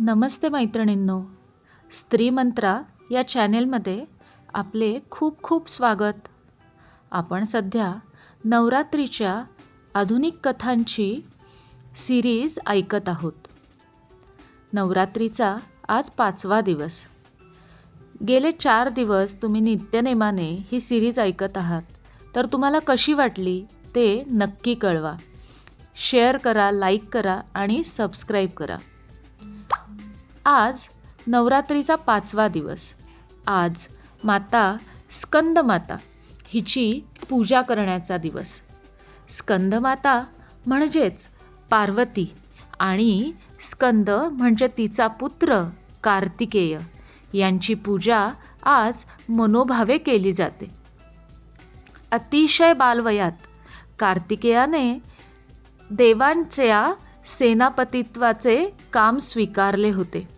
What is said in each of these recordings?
नमस्ते मैत्रिणींनो. स्त्री मंत्रा या चॅनेलमध्ये आपले खूप खूप स्वागत. आपण सध्या नवरात्रीच्या आधुनिक कथांची सिरीज ऐकत आहोत. नवरात्रीचा आज पाचवा दिवस. गेले चार दिवस तुम्ही नित्यनेमाने ही सिरीज ऐकत आहात. तर तुम्हाला कशी वाटली ते नक्की कळवा. शेअर करा लाईक करा आणि सबस्क्राईब करा. आज नवरात्रीचा पाचवा दिवस. आज माता स्कंदमाता हिची पूजा करण्याचा दिवस. स्कंदमाता म्हणजेच पार्वती आणि स्कंद म्हणजे तिचा पुत्र कार्तिकेय. यांची पूजा आज मनोभावे केली जाते. अतिशय बालवयात कार्तिकेयाने देवांच्या सेनापतित्वाचे काम स्वीकारले होते.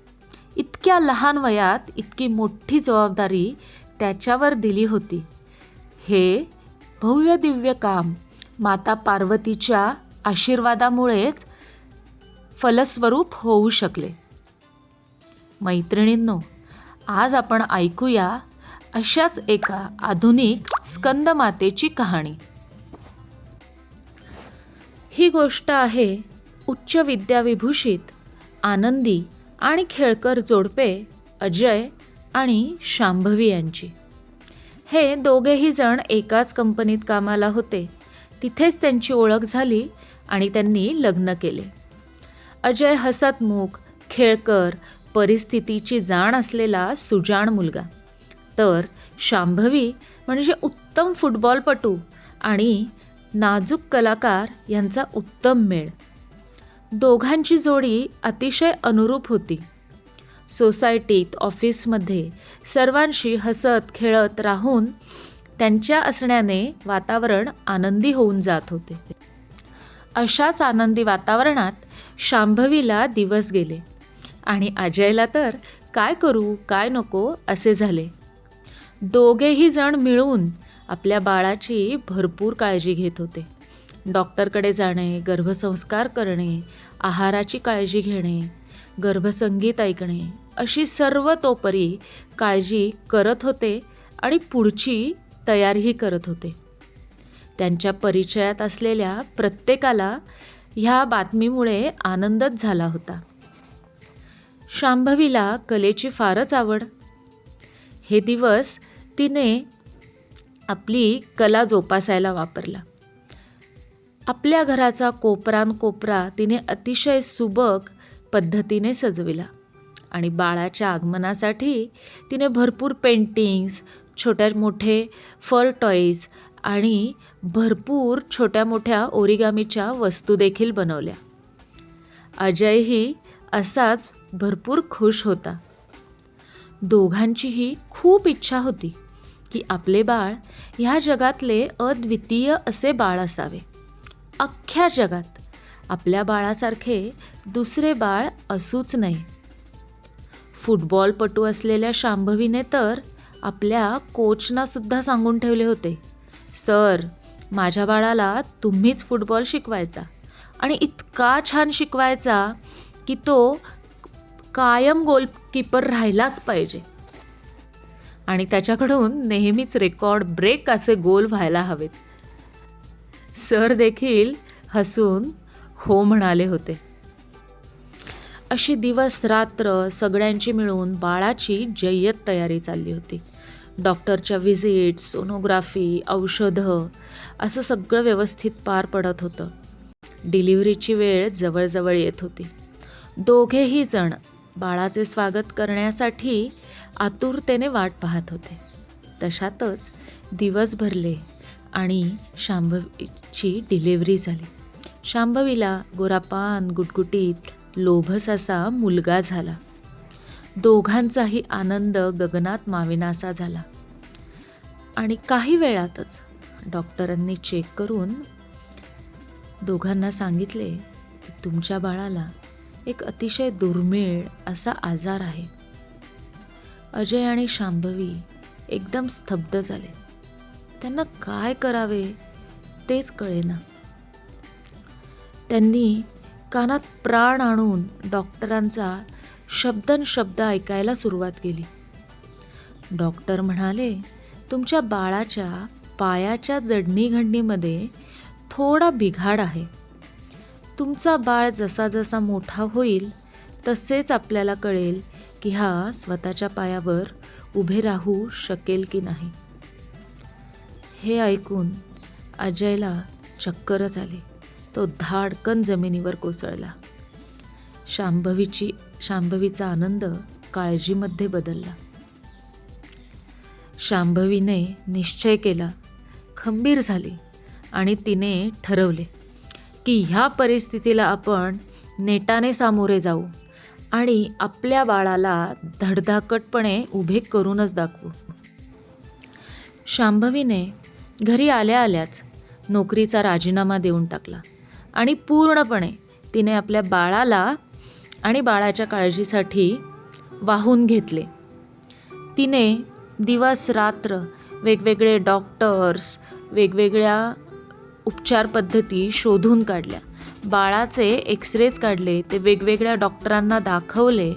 इतक्या लहान वयात इतकी मोठी जबाबदारी त्याच्यावर दिली होती. हे भव्य दिव्य काम माता पार्वतीच्या आशीर्वादामुळेच फलस्वरूप होऊ शकले. मैत्रिणींनो आज आपण ऐकूया अशाच एका आधुनिक स्कंदमातेची कहाणी. ही गोष्ट आहे उच्च विद्याविभूषित आनंदी आणि खेळकर जोडपे अजय आणि शांभवी यांची. हे दोघेही जण एकाच कंपनीत कामाला होते. तिथेच त्यांची ओळख झाली आणि त्यांनी लग्न केले. अजय हसतमुख खेळकर परिस्थितीची जाण असलेला सुजाण मुलगा. तर शांभवी म्हणजे उत्तम फुटबॉलपटू आणि नाजूक कलाकार यांचा उत्तम मेळ. दोघांची जोडी अतिशय अनुरूप होती. सोसायटीत ऑफिसमध्ये सर्वांशी हसत खेळत राहून त्यांच्या असण्याने वातावरण आनंदी होऊन जात होते. अशाच आनंदी वातावरणात शांभवीला दिवस गेले आणि अजयला तर काय करू काय नको असे झाले. दोघेही जण मिळून आपल्या बाळाची भरपूर काळजी घेत होते. डॉक्टरकडे जाणे गर्भसंस्कार करणे आहाराची काळजी घेणे गर्भसंगीत ऐकणे अशी सर्व तोपरी काळजी करत होते आणि पुढची तयारीही करत होते. त्यांच्या परिचयात असलेल्या प्रत्येकाला ह्या बातमीमुळे आनंदच झाला होता. शांभवीला कलेची फारच आवड. हे दिवस तिने आपली कला जोपासायला वापरला. आपल्या घराचा कोपरान कोपरा तिने अतिशय सुबक पद्धतीने सजविला. आणि बाळाच्या आगमनासाठी तिने भरपूर पेंटिंग्स छोट्या मोठे फर टॉईज आणि भरपूर छोट्या मोठ्या ओरिगामीच्या वस्तू देखील बनवल्या. अजयही असाच भरपूर खुश होता. दोघांचीही खूप इच्छा होती की आपले बाळ ह्या जगातले अद्वितीय असे बाळ असावे. अख्ख्या जगात. आपल्या बाळासारखे दुसरे बाळ असूच नाही. फुटबॉलपटू असलेल्या शांभवीने तर आपल्या कोचनासुद्धा सांगून ठेवले होते सर माझ्या बाळाला तुम्हीच फुटबॉल शिकवायचा आणि इतका छान शिकवायचा की तो कायम गोलकीपर राहिलाच पाहिजे. आणि त्याच्याकडून नेहमीच रेकॉर्ड ब्रेक असे गोल व्हायला हवेत. सर देखील हसून हो म्हणाले होते. अशी दिवस रात्र सगळ्यांची मिळून बाळाची जय्यत तयारी चालली होती. डॉक्टरच्या व्हिजिट सोनोग्राफी औषधं असं सगळं व्यवस्थित पार पडत होतं. डिलिव्हरीची वेळ जवळजवळ येत होती. दोघेही जण बाळाचे स्वागत करण्यासाठी आतुरतेने वाट पाहत होते. तशातच दिवस भरले आणि शांभवीची डिलिव्हरी झाली. शांभवीला गोरापान गुटगुटीत लोभस असा मुलगा झाला. दोघांचाही आनंद गगनात माविनासा झाला. आणि काही वेळातच डॉक्टरांनी चेक करून दोघांना सांगितले की तुमच्या बाळाला एक अतिशय दुर्मिळ असा आजार आहे. अजय आणि शांभवी एकदम स्तब्ध झाले. त्यांना काय करावे तेच कळेना. त्यांनी कानात प्राण आणून डॉक्टरांचा शब्दन शब्द ऐकायला सुरुवात केली. डॉक्टर म्हणाले तुमच्या बाळाच्या पायाच्या जडणीघडणीमध्ये थोडा बिघाड आहे. तुमचा बाळ जसा जसा मोठा होईल तसेच आपल्याला कळेल की हा स्वतःच्या पायावर उभे राहू शकेल की नाही. हे ऐकून अजयला चक्करच आली. तो धाडकन जमिनीवर कोसळला. शांभवीची शांभवीचा आनंद काळजीमध्ये बदलला. शांभवीने निश्चय केला खंबीर झाली आणि तिने ठरवले की ह्या परिस्थितीला आपण नेटाने सामोरे जाऊ आणि आपल्या बाळाला धडधाकटपणे उभे करूनच दाखवू. शांभवीने घरी आल्या आल्याच नोकरीचा राजीनामा देऊन टाकला. आणि पूर्णपणे तिने आपल्या बाळाला आणि बाळाच्या काळजीसाठी वाहून घेतले. तिने दिवस रात्र वेगवेगळे डॉक्टर्स वेगवेगळ्या उपचार पद्धती शोधून काढल्या. बाळाचे एक्सरेज काढले ते वेगवेगळ्या डॉक्टरांना दाखवले.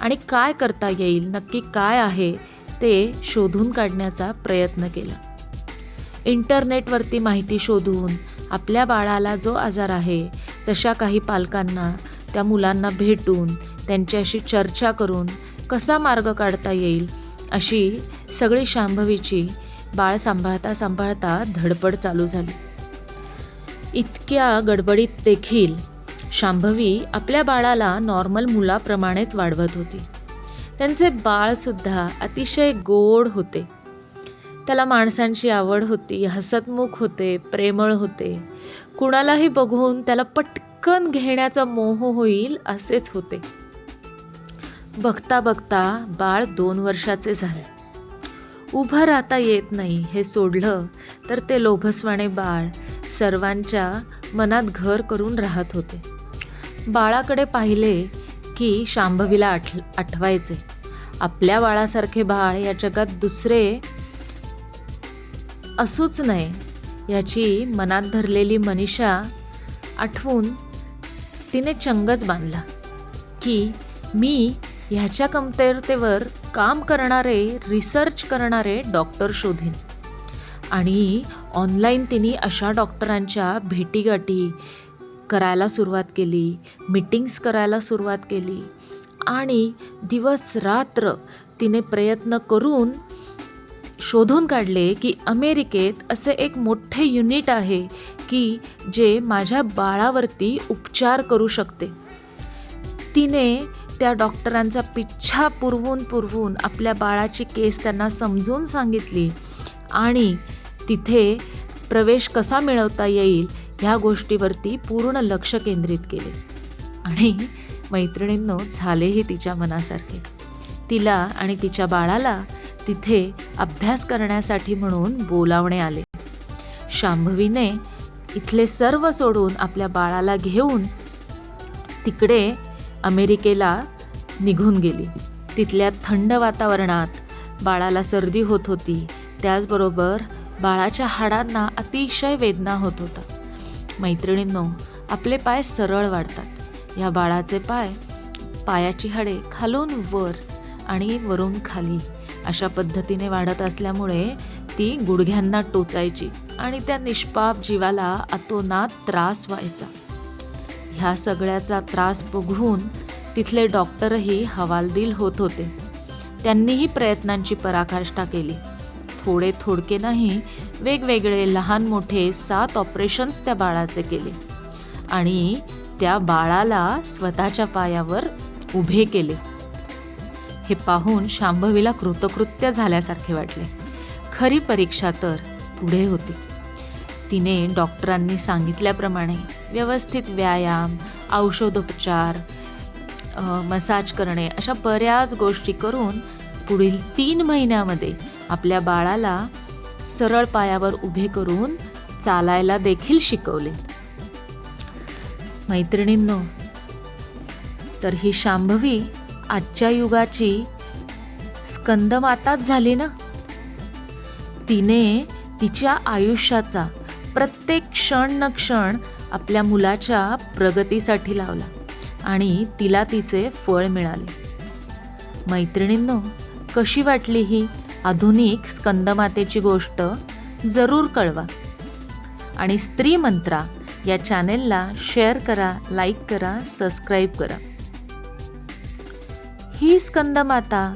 आणि काय करता येईल नक्की काय आहे ते शोधून काढण्याचा प्रयत्न केला. इंटरनेटवरती माहिती शोधून आपल्या बाळाला जो आजार आहे तशा काही पालकांना त्या मुलांना भेटून त्यांच्याशी चर्चा करून कसा मार्ग काढता येईल अशी सगळी शांभवीची बाळ सांभाळता सांभाळता धडपड चालू झाली. इतक्या गडबडीत देखील शांभवी आपल्या बाळाला नॉर्मल मुलाप्रमाणेच वाढवत होती. त्यांचे बाळसुद्धा अतिशय गोड होते. त्याला माणसांची आवड होती हसतमुख होते प्रेमळ होते. कुणालाही बघून त्याला पटकन घेण्याचा मोह होईल असेच होते. बघता बघता बाळ दोन वर्षाचे झाले. उभं राहता येत नाही हे सोडलं तर ते लोभसवाणे बाळ सर्वांच्या मनात घर करून राहत होते. बाळाकडे पाहिले की शांभवीला आठ आठवायचे. आपल्या बाळासारखे बाळ या जगात दुसरे असूच नये याची मनात धरलेली मनीषा आठवून तिने चंगच बांधला की मी ह्याच्या कमतरतेवर काम करणारे रिसर्च करणारे डॉक्टर शोधीन. आणि ऑनलाईन तिने अशा डॉक्टरांच्या भेटीगाठी करायला सुरुवात केली मीटिंग्स करायला सुरुवात केली आणि दिवस रात्र तिने प्रयत्न करून शोधून काढले की अमेरिकेत असे एक मोठे युनिट आहे की जे माझ्या बाळावरती उपचार करू शकते. तिने त्या डॉक्टरांचा पिच्छा पुरवून पुरवून आपल्या बाळाची केस त्यांना समजून सांगितली आणि तिथे प्रवेश कसा मिळवता येईल ह्या गोष्टीवरती पूर्ण लक्ष केंद्रित केले. आणि मैत्रिणींनो झालेही तिच्या मनासारखे. तिला आणि तिच्या बाळाला तिथे अभ्यास करण्यासाठी म्हणून बोलावणे आले. शांभवीने इथले सर्व सोडून आपल्या बाळाला घेऊन तिकडे अमेरिकेला निघून गेली. तिथल्या थंड वातावरणात बाळाला सर्दी होत होती. त्याचबरोबर बाळाच्या हाडांना अतिशय वेदना होत होता. मैत्रिणींनो आपले पाय सरळ वाढतात. या बाळाचे पाय पायाची हाडे खालून वर आणि वरून खाली. अशा पद्धतीने वाढत असल्यामुळे ती गुडघ्यांना टोचायची आणि त्या निष्पाप जीवाला अतोनात त्रास व्हायचा. ह्या सगळ्याचा त्रास बघून तिथले डॉक्टरही हवालदिल होत होते. त्यांनीही प्रयत्नांची पराकाष्ठा केली. थोडे थोडके नाही वेगवेगळे लहान मोठे सात ऑपरेशन्स त्या बाळाचे केले आणि त्या बाळाला स्वतःच्या पायावर उभे केले. हे पाहून शांभवीला कृतकृत्य झाल्यासारखे वाटले. खरी परीक्षा तर पुढे होती. तिने डॉक्टरांनी सांगितल्याप्रमाणे व्यवस्थित व्यायाम औषधोपचार मसाज करणे अशा बऱ्याच गोष्टी करून पुढील तीन महिन्यामध्ये आपल्या बाळाला सरळ पायावर उभे करून चालायला देखील शिकवले. मैत्रिणींनो तर ही शांभवी आजच्या युगाची स्कंदमाताच झाली ना? तिने तिच्या आयुष्याचा प्रत्येक क्षण न क्षण आपल्या मुलाच्या प्रगतीसाठी लावला आणि तिला तिचे फळ मिळाले. मैत्रिणींनो कशी वाटली ही आधुनिक स्कंदमातेची गोष्ट? जरूर कळवा. आणि स्त्री मंत्रा या चॅनेलला शेअर करा लाईक करा सबस्क्राईब करा. ही स्कंदमाता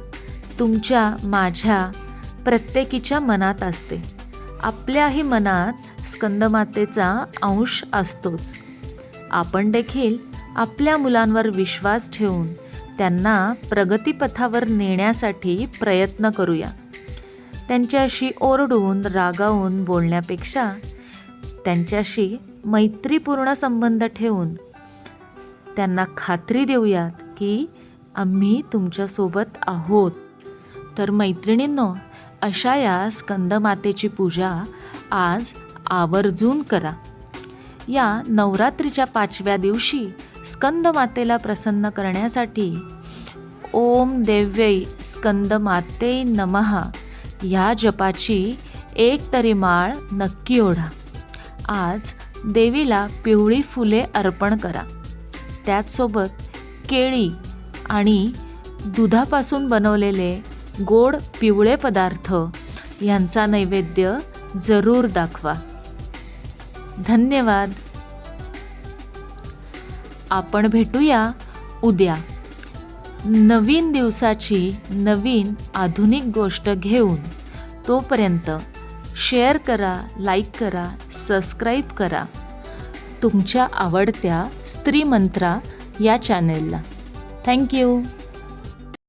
तुमच्या माझ्या प्रत्येकीच्या मनात असते. आपल्याही मनात स्कंदमातेचा अंश असतोच. आपण देखील आपल्या मुलांवर विश्वास ठेवून त्यांना प्रगतीपथावर नेण्यासाठी प्रयत्न करूया. त्यांच्याशी ओरडून रागावून बोलण्यापेक्षा त्यांच्याशी मैत्रीपूर्ण संबंध ठेवून त्यांना खात्री देऊयात की आम्ही तुमच्यासोबत आहोत. तर मैत्रिणींनो अशा या स्कंदमातेची पूजा आज आवर्जून करा. या नवरात्रीच्या पाचव्या दिवशी स्कंदमातेला प्रसन्न करण्यासाठी ओम देव्यै स्कंदमाते नमहा ह्या जपाची एक तरी माळ नक्की ओढा. आज देवीला पिवळी फुले अर्पण करा. त्याचसोबत केळी आणि दुधापासून बनवलेले गोड पिवळे पदार्थ यांचा नैवेद्य जरूर दाखवा. धन्यवाद. आपण भेटूया उद्या. नवीन दिवसाची नवीन आधुनिक गोष्ट घेऊन. तोपर्यंत शेअर करा लाईक करा सबस्क्राईब करा. तुमच्या आवडत्या स्त्री मंत्रा या चॅनेलला. Thank you.